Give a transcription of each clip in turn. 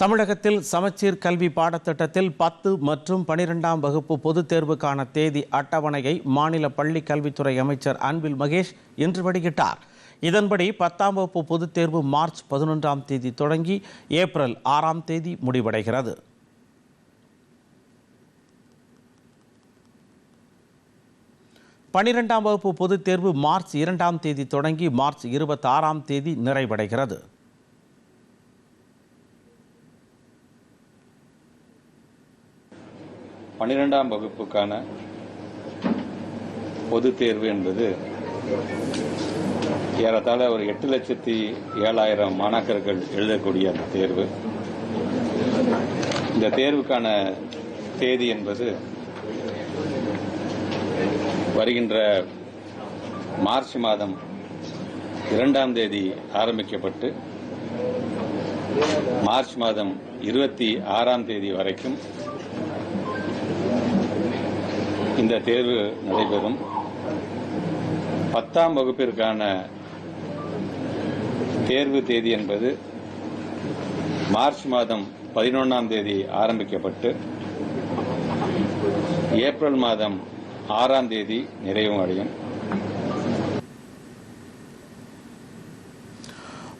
தமிழகத்தில் சமச்சீர் கல்வி பாடத்திட்டத்தில் பத்து மற்றும் பனிரெண்டாம் வகுப்பு பொதுத் தேர்வுக்கான தேதி அட்டவணையை மாநில பள்ளி கல்வித்துறை அமைச்சர் அன்பில் மகேஷ் இன்று வெளியிட்டார். இதன்படி பத்தாம் வகுப்பு பொதுத் தேர்வு மார்ச் பதினொன்றாம் தேதி தொடங்கி ஏப்ரல் ஆறாம் தேதி முடிவடைகிறது. பனிரெண்டாம் வகுப்பு பொதுத் தேர்வு மார்ச் இரண்டாம் தேதி தொடங்கி மார்ச் இருபத்தாறாம் தேதி நிறைவடைகிறது. பன்னிரெண்டாம் வகுப்புக்கான பொதுத் தேர்வு என்பது ஏறத்தாழ ஒரு எட்டு லட்சத்தி ஏழாயிரம் மாணாக்கர்கள் எழுதக்கூடிய அந்த தேர்வு. இந்த தேர்வுக்கான தேதி என்பது வருகின்ற மார்ச் மாதம் இரண்டாம் தேதி ஆரம்பிக்கப்பட்டு மார்ச் மாதம் இருபத்தி ஆறாம் தேதி வரைக்கும் இந்த தேர்வு நடைபெறும். பத்தாம் வகுப்பிற்கான தேர்வு தேதி என்பது மார்ச் மாதம் பதினொன்றாம் தேதி ஆரம்பிக்கப்பட்டு ஏப்ரல் மாதம் ஆறாம் தேதி நிறைவு அடையும்.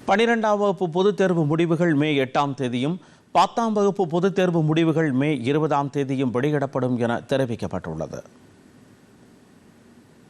பனிரெண்டாம் வகுப்பு பொதுத் தேர்வு முடிவுகள் மே எட்டாம் தேதியும் பத்தாம் வகுப்பு பொதுத் தேர்வு முடிவுகள் மே இருபதாம் தேதியும் வெளியிடப்படும் என தெரிவிக்கப்பட்டுள்ளது.